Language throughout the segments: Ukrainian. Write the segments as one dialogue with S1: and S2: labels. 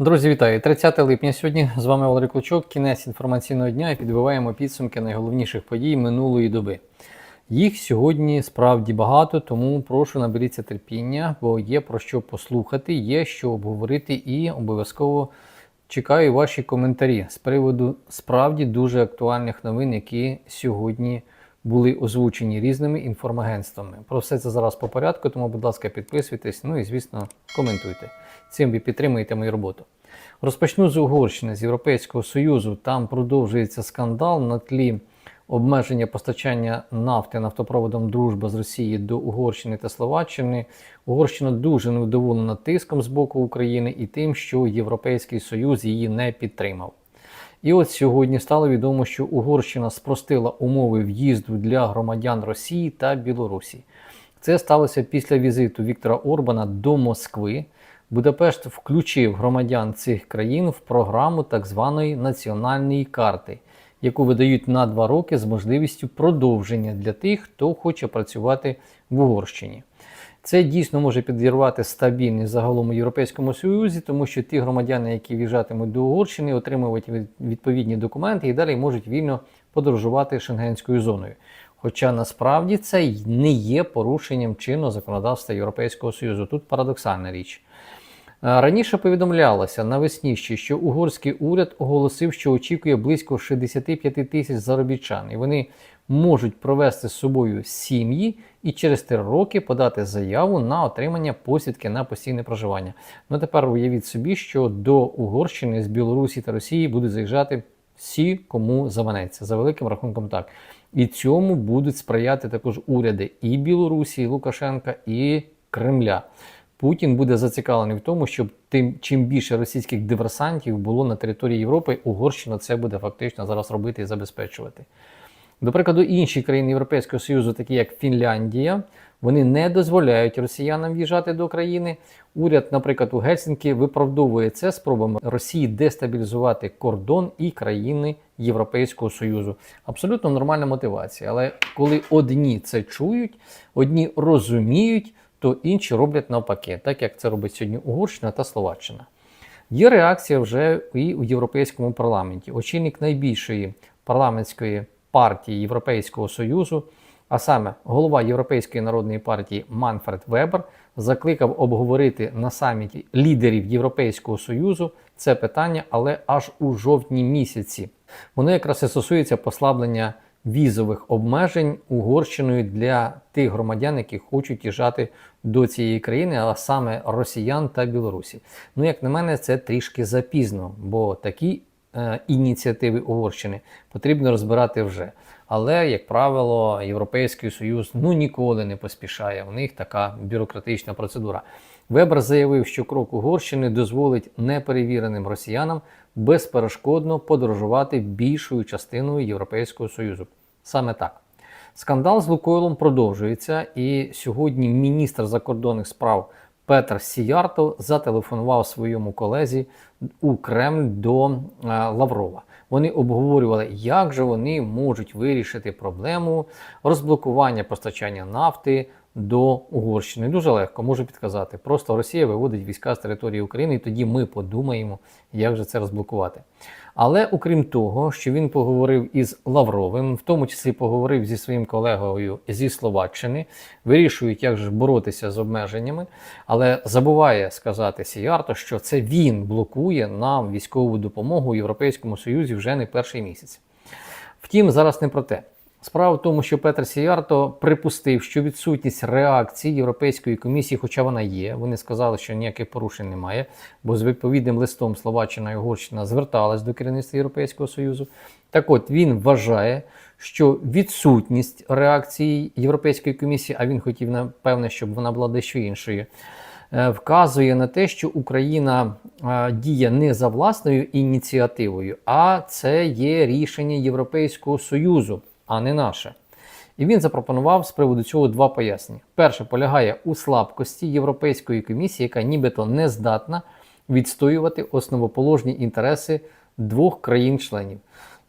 S1: Друзі, вітаю! 30 липня сьогодні з вами Валерій Клочок, кінець інформаційного дня і підбиваємо підсумки найголовніших подій минулої доби. Їх сьогодні справді багато, тому прошу наберіться терпіння, бо є про що послухати, є що обговорити і обов'язково чекаю ваші коментарі з приводу справді дуже актуальних новин, які сьогодні були озвучені різними інформагентствами. Про все це зараз по порядку, тому, будь ласка, підписуйтесь, ну і звісно, коментуйте. Цим ви підтримуєте мою роботу. Розпочну з Угорщини, з Європейського Союзу. Там продовжується скандал на тлі обмеження постачання нафти нафтопроводом Дружба з Росії до Угорщини та Словаччини. Угорщина дуже невдоволена тиском з боку України і тим, що Європейський Союз її не підтримав. І от сьогодні стало відомо, що Угорщина спростила умови в'їзду для громадян Росії та Білорусі. Це сталося після візиту Віктора Орбана до Москви. Будапешт включив громадян цих країн в програму так званої національної карти, яку видають на два роки з можливістю продовження для тих, хто хоче працювати в Угорщині. Це дійсно може підірвати стабільність загалом у Європейському Союзі, тому що ті громадяни, які в'їжджатимуть до Угорщини, отримують відповідні документи і далі можуть вільно подорожувати шенгенською зоною. Хоча насправді це не є порушенням чинного законодавства Європейського Союзу. Тут парадоксальна річ. Раніше повідомлялося навесні, ще, що угорський уряд оголосив, що очікує близько 65 тисяч заробітчан, і вони можуть провести з собою сім'ї і через три роки подати заяву на отримання посвідки на постійне проживання. Ну тепер уявіть собі, що до Угорщини з Білорусі та Росії будуть заїжджати всі, кому заманеться, за великим рахунком так. І цьому будуть сприяти також уряди і Білорусі, і Лукашенка, і Кремля. Путін буде зацікавлений в тому, щоб тим чим більше російських диверсантів було на території Європи, Угорщина це буде фактично зараз робити і забезпечувати. До прикладу, інші країни Європейського Союзу, такі як Фінляндія, вони не дозволяють росіянам в'їжджати до країни. Уряд, наприклад, у Гельсінкі виправдовує це спробами Росії дестабілізувати кордон і країни Європейського Союзу. Абсолютно нормальна мотивація. Але коли одні це чують, одні розуміють, то інші роблять навпаки, так як це робить сьогодні Угорщина та Словаччина. Є реакція вже і у Європейському парламенті. Очільник найбільшої парламентської партії Європейського Союзу, а саме голова Європейської народної партії Манфред Вебер, закликав обговорити на саміті лідерів Європейського Союзу це питання, але аж у жовтні місяці. Воно якраз і стосується послаблення візових обмежень Угорщиною для тих громадян, які хочуть їжджати до цієї країни, а саме росіян та білорусів. Ну, як на мене, це трішки запізно, бо такі е, ініціативи Угорщини потрібно розбирати вже. Але, як правило, Європейський Союз ну ніколи не поспішає. У них така бюрократична процедура. Вебер заявив, що крок Угорщини дозволить неперевіреним росіянам безперешкодно подорожувати більшою частиною Європейського Союзу. Саме так. Скандал з Лукойлом продовжується, і сьогодні міністр закордонних справ Петр Сіярто зателефонував своєму колезі у Кремль до е, Лаврова. Вони обговорювали, як же вони можуть вирішити проблему розблокування постачання нафти до Угорщини. Дуже легко можу підказати. Просто Росія виводить війська з території України, і тоді ми подумаємо, як же це розблокувати. Але окрім того, що він поговорив із Лавровим, в тому числі поговорив зі своїм колегою зі Словаччини, вирішують, як же боротися з обмеженнями, але забуває сказати Сіярто, що це він блокує нам військову допомогу у Європейському Союзі вже не перший місяць. Втім, зараз не про те. Справа в тому, що Петр Сіярто припустив, що відсутність реакції Європейської комісії, хоча вона є, вони сказали, що ніяких порушень немає, бо з відповідним листом Словаччина і Угорщина зверталась до керівництва Європейського Союзу. Так от він вважає, що відсутність реакції Європейської комісії, а він хотів, напевне, щоб вона була дещо іншою. Вказує на те, що Україна діє не за власною ініціативою, а це є рішення Європейського Союзу а не наше. І він запропонував з приводу цього два пояснення. Перше полягає у слабкості Європейської комісії, яка нібито не здатна відстоювати основоположні інтереси двох країн-членів.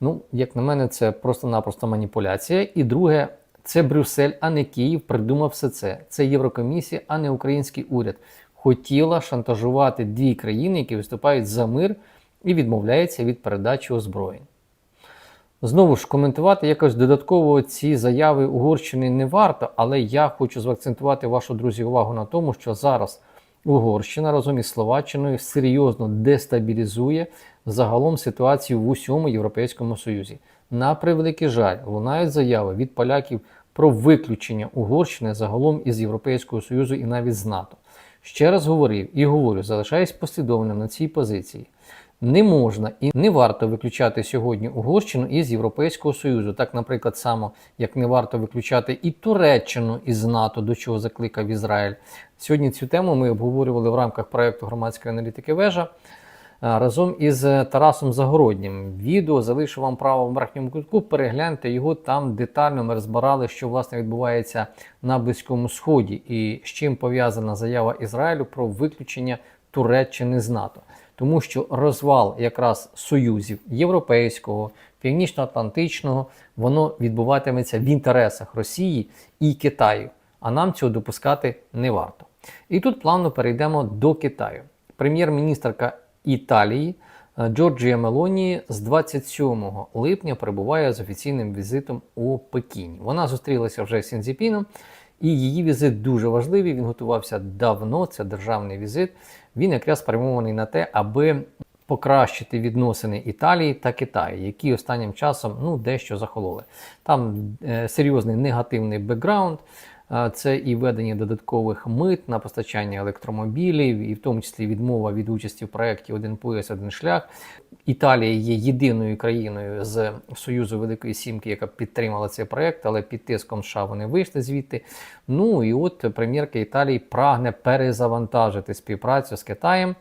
S1: Ну, як на мене, це просто-напросто маніпуляція. І друге, це Брюссель, а не Київ придумав все це. Це Єврокомісія, а не український уряд. хотіла шантажувати дві країни, які виступають за мир і відмовляються від передачі озброєнь. Знову ж коментувати якось додатково ці заяви Угорщини не варто, але я хочу заакцентувати вашу друзі увагу на тому, що зараз Угорщина разом із Словаччиною серйозно дестабілізує загалом ситуацію в усьому Європейському Союзі. На превеликий жаль, лунають заяви від поляків про виключення Угорщини загалом із Європейського Союзу і навіть з НАТО. Ще раз говорив і говорю, залишаюсь послідовним на цій позиції. Не можна і не варто виключати сьогодні Угорщину із Європейського Союзу, так, наприклад, само як не варто виключати і Туреччину із НАТО, до чого закликав Ізраїль. Сьогодні цю тему ми обговорювали в рамках проєкту громадської аналітики вежа разом із Тарасом Загороднім. Відео залишу вам право в верхньому кутку. Перегляньте його там детально. Ми розбирали, що власне відбувається на Близькому Сході і з чим пов'язана заява Ізраїлю про виключення Туреччини з НАТО тому що розвал якраз союзів європейського, північно-атлантичного, воно відбуватиметься в інтересах Росії і Китаю, а нам цього допускати не варто. І тут плавно перейдемо до Китаю. Прем'єр-міністрка Італії е, Джорджія Мелоні з 27 липня перебуває з офіційним візитом у Пекіні. Вона зустрілася вже з Сінзіпіном, і її візит дуже важливий. Він готувався давно. Це державний візит. Він якраз спрямований на те, аби покращити відносини Італії та Китаю, які останнім часом ну, дещо захололи. Там е, серйозний негативний бекграунд. Це і введення додаткових мит на постачання електромобілів, і в тому числі відмова від участі в проєкті Один пояс, один шлях. Італія є єдиною країною з Союзу Великої Сімки, яка підтримала цей проєкт, але під тиском США вони вийшли звідти. Ну і от прем'єрка Італії прагне перезавантажити співпрацю з Китаєм.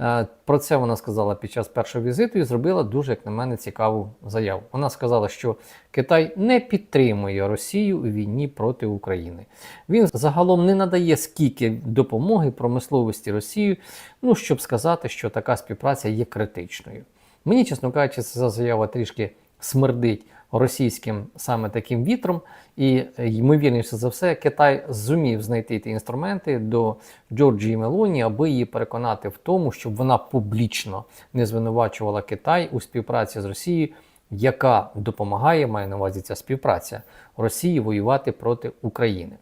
S1: Е, про це вона сказала під час першого візиту і зробила дуже, як на мене, цікаву заяву. Вона сказала, що Китай не підтримує Росію у війні проти України. Він загалом не надає скільки допомоги промисловості Росії, ну щоб сказати, що така співпраця є критичною. Мені, чесно кажучи, ця заява трішки смердить російським саме таким вітром, і ймовірніше за все, Китай зумів знайти ті інструменти до Джорджії Мелоні, аби її переконати в тому, щоб вона публічно не звинувачувала Китай у співпраці з Росією, яка допомагає, має на увазі ця співпраця Росії воювати проти України.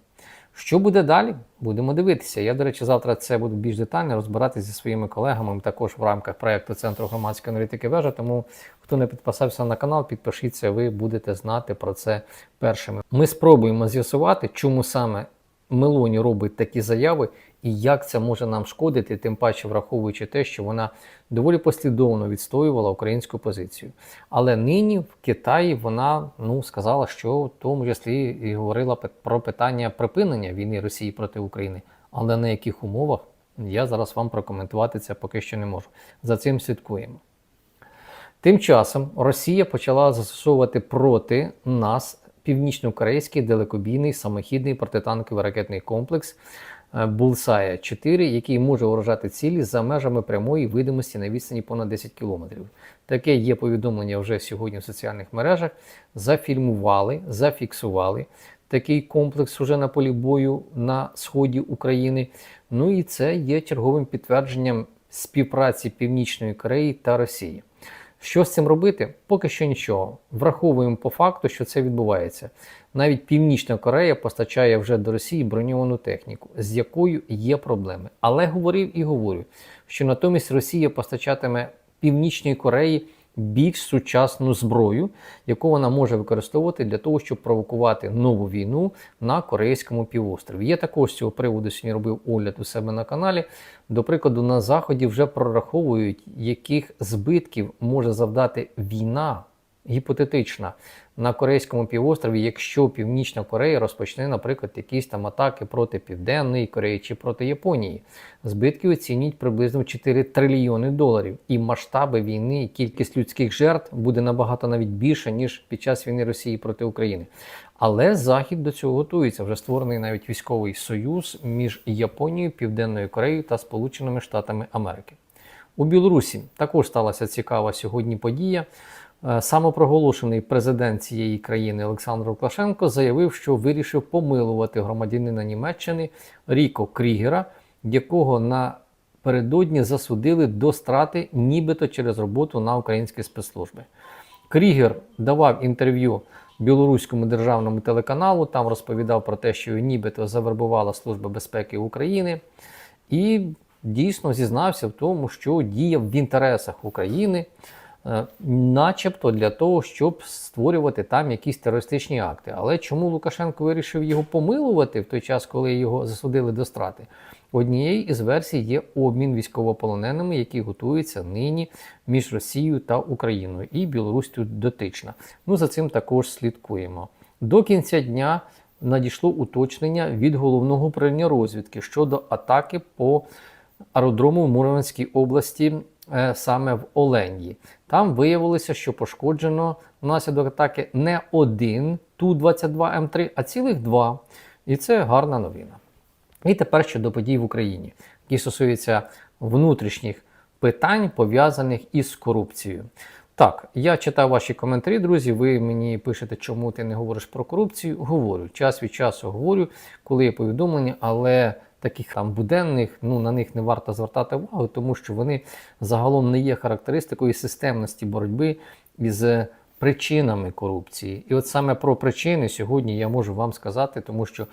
S1: Що буде далі? Будемо дивитися. Я, до речі, завтра це буду більш детально розбиратися зі своїми колегами також в рамках проєкту Центру громадської аналітики вежа. Тому хто не підписався на канал, підпишіться, ви будете знати про це першими. Ми спробуємо з'ясувати, чому саме Мелоні робить такі заяви і як це може нам шкодити, тим паче враховуючи те, що вона доволі послідовно відстоювала українську позицію. Але нині в Китаї вона ну сказала, що в тому числі і говорила про питання припинення війни Росії проти України, але на яких умовах я зараз вам прокоментувати це поки що не можу. За цим слідкуємо. Тим часом Росія почала застосовувати проти нас північно-корейський далекобійний самохідний протитанковий ракетний комплекс Булсая 4, який може уражати цілі за межами прямої видимості на відстані понад 10 кілометрів. Таке є повідомлення вже сьогодні в соціальних мережах. Зафільмували, зафіксували такий комплекс уже на полі бою на сході України. Ну і це є черговим підтвердженням співпраці Північної Кореї та Росії. Що з цим робити? Поки що нічого. Враховуємо по факту, що це відбувається. Навіть Північна Корея постачає вже до Росії броньовану техніку, з якою є проблеми. Але говорив і говорю, що натомість Росія постачатиме Північній Кореї більш сучасну зброю, яку вона може використовувати для того, щоб провокувати нову війну на Корейському півострові. Я також з цього приводу сьогодні робив огляд у себе на каналі. До прикладу, на Заході вже прораховують, яких збитків може завдати війна гіпотетична на Корейському півострові, якщо Північна Корея розпочне, наприклад, якісь там атаки проти Південної Кореї чи проти Японії. Збитки оцінюють приблизно 4 трильйони доларів. І масштаби війни, і кількість людських жертв буде набагато навіть більше, ніж під час війни Росії проти України. Але Захід до цього готується. Вже створений навіть військовий союз між Японією, Південною Кореєю та Сполученими Штатами Америки. У Білорусі також сталася цікава сьогодні подія. Е, самопроголошений президент цієї країни Олександр Лукашенко заявив, що вирішив помилувати громадянина Німеччини Ріко Крігера, якого напередодні засудили до страти, нібито через роботу на українські спецслужби. Крігер давав інтерв'ю білоруському державному телеканалу, там розповідав про те, що нібито завербувала Служба безпеки України, і дійсно зізнався в тому, що діяв в інтересах України, начебто для того, щоб створювати там якісь терористичні акти. Але чому Лукашенко вирішив його помилувати в той час, коли його засудили до страти? Однією із версій є обмін військовополоненими, які готуються нині між Росією та Україною, і Білорусь тут дотична. Ну за цим також слідкуємо. До кінця дня надійшло уточнення від головного управління розвідки щодо атаки по аеродрому в Мурманській області, е, саме в Оленії. Там виявилося, що пошкоджено внаслідок атаки не один Ту-22М3, а цілих два. І це гарна новина. І тепер щодо подій в Україні, які стосуються внутрішніх питань, пов'язаних із корупцією. Так, я читав ваші коментарі, друзі. Ви мені пишете, чому ти не говориш про корупцію. Говорю, час від часу говорю, коли є повідомлення, але таких там буденних, ну на них не варто звертати увагу, тому що вони загалом не є характеристикою системності боротьби із причинами корупції. І от саме про причини сьогодні я можу вам сказати, тому що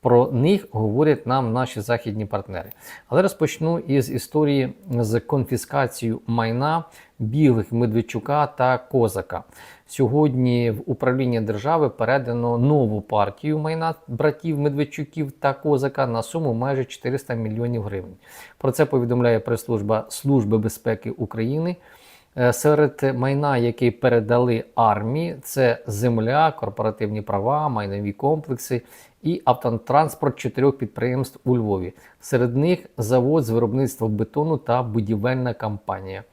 S1: про них говорять нам наші західні партнери. Але розпочну із історії з конфіскацією майна білих Медведчука та Козака. Сьогодні в управління держави передано нову партію майна братів Медведчуків та Козака на суму майже 400 мільйонів гривень. Про це повідомляє прес-служба Служби безпеки України. Е, Серед майна, які передали армії, це земля, корпоративні права, майнові комплекси і автотранспорт чотирьох підприємств у Львові. Серед них завод з виробництва бетону та будівельна компанія.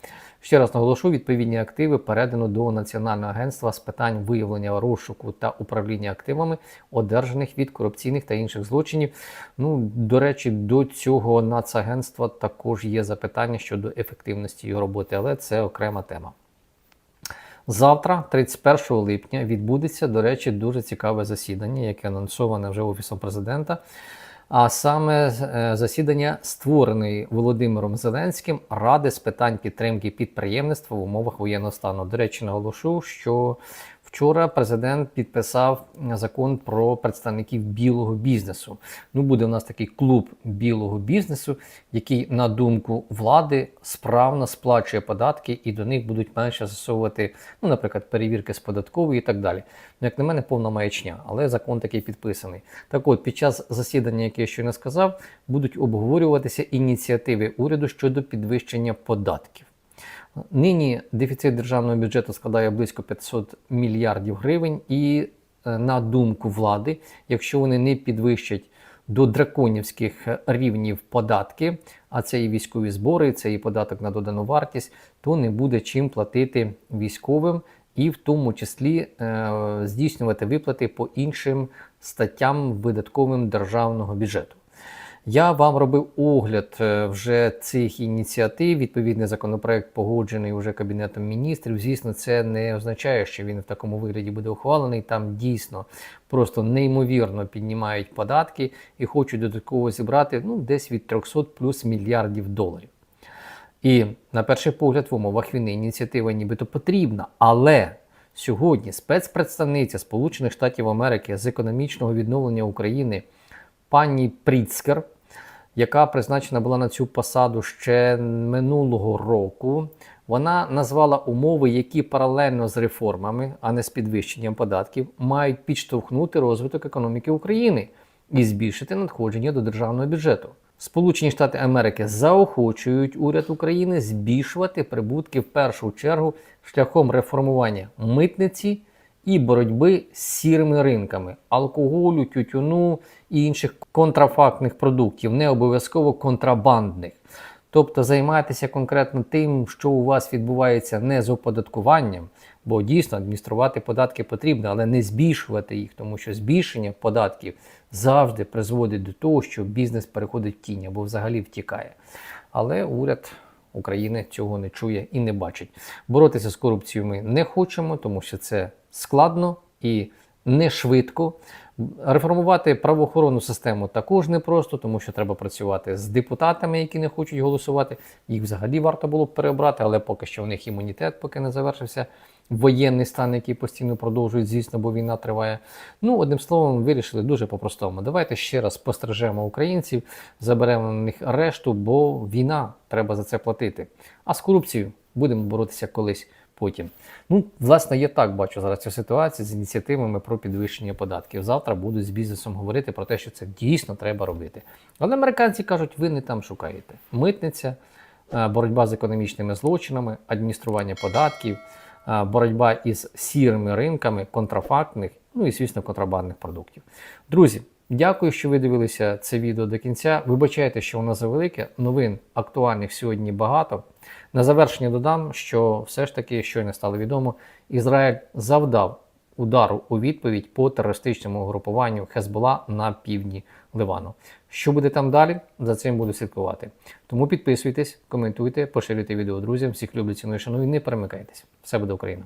S1: Ще раз наголошу, відповідні активи передано до Національного агентства з питань виявлення розшуку та управління активами, одержаних від корупційних та інших злочинів. Ну, до речі, до цього нацагентства також є запитання щодо ефективності його роботи, але це окрема тема. Завтра, 31 липня, відбудеться, до речі, дуже цікаве засідання, яке анонсоване вже Офісом президента. А саме е, засідання створеної Володимиром Зеленським Ради з питань підтримки підприємництва в умовах воєнного стану. До речі, наголошу, що Вчора президент підписав закон про представників білого бізнесу. Ну, буде у нас такий клуб білого бізнесу, який, на думку влади, справно сплачує податки і до них будуть менше засовувати, ну, наприклад, перевірки з податкової і так далі. Ну, як на мене, повна маячня, але закон такий підписаний. Так от, під час засідання, яке я щойно сказав, будуть обговорюватися ініціативи уряду щодо підвищення податків. Нині дефіцит державного бюджету складає близько 500 мільярдів гривень, і е, на думку влади, якщо вони не підвищать до драконівських рівнів податки, а це і військові збори, це і податок на додану вартість, то не буде чим платити військовим і в тому числі е, здійснювати виплати по іншим статтям видатковим державного бюджету. Я вам робив огляд е, вже цих ініціатив. Відповідний законопроект погоджений вже Кабінетом міністрів. Звісно, це не означає, що він в такому вигляді буде ухвалений. Там дійсно просто неймовірно піднімають податки і хочуть додатково зібрати ну, десь від 300 плюс мільярдів доларів. І на перший погляд, в умовах війни ініціатива нібито потрібна. Але сьогодні спецпредставниця Сполучених Штатів Америки з економічного відновлення України пані Пріцкер яка призначена була на цю посаду ще минулого року. Вона назвала умови, які паралельно з реформами, а не з підвищенням податків, мають підштовхнути розвиток економіки України і збільшити надходження до державного бюджету. Сполучені Штати Америки заохочують уряд України збільшувати прибутки в першу чергу шляхом реформування митниці і боротьби з сірими ринками алкоголю, тютюну і інших контрафактних продуктів, не обов'язково контрабандних. Тобто займайтеся конкретно тим, що у вас відбувається не з оподаткуванням, бо дійсно адмініструвати податки потрібно, але не збільшувати їх, тому що збільшення податків завжди призводить до того, що бізнес переходить в тінь або взагалі втікає. Але уряд України цього не чує і не бачить. Боротися з корупцією ми не хочемо, тому що це складно і не швидко. Реформувати правоохоронну систему також непросто, тому що треба працювати з депутатами, які не хочуть голосувати. Їх взагалі варто було б переобрати, але поки що у них імунітет, поки не завершився воєнний стан, який постійно продовжують, звісно, бо війна триває. Ну, одним словом, вирішили дуже по-простому. Давайте ще раз постережемо українців, заберемо на них решту, бо війна треба за це платити. А з корупцією будемо боротися колись потім. Ну, власне, я так бачу зараз цю ситуацію з ініціативами про підвищення податків. Завтра будуть з бізнесом говорити про те, що це дійсно треба робити. Але американці кажуть, ви не там шукаєте. Митниця, е, боротьба з економічними злочинами, адміністрування податків, е, боротьба із сірими ринками контрафактних, ну і звісно, контрабандних продуктів. Друзі, дякую, що ви дивилися це відео до кінця. Вибачайте, що воно завелике. Новин актуальних сьогодні багато. На завершення додам, що все ж таки, щойно стало відомо, Ізраїль завдав удару у відповідь по терористичному групуванню Хезбола на півдні Ливану. Що буде там далі? За цим буду слідкувати. Тому підписуйтесь, коментуйте, поширюйте відео друзям. Всіх люблю, ціную, шаную, не перемикайтесь. Все буде Україна!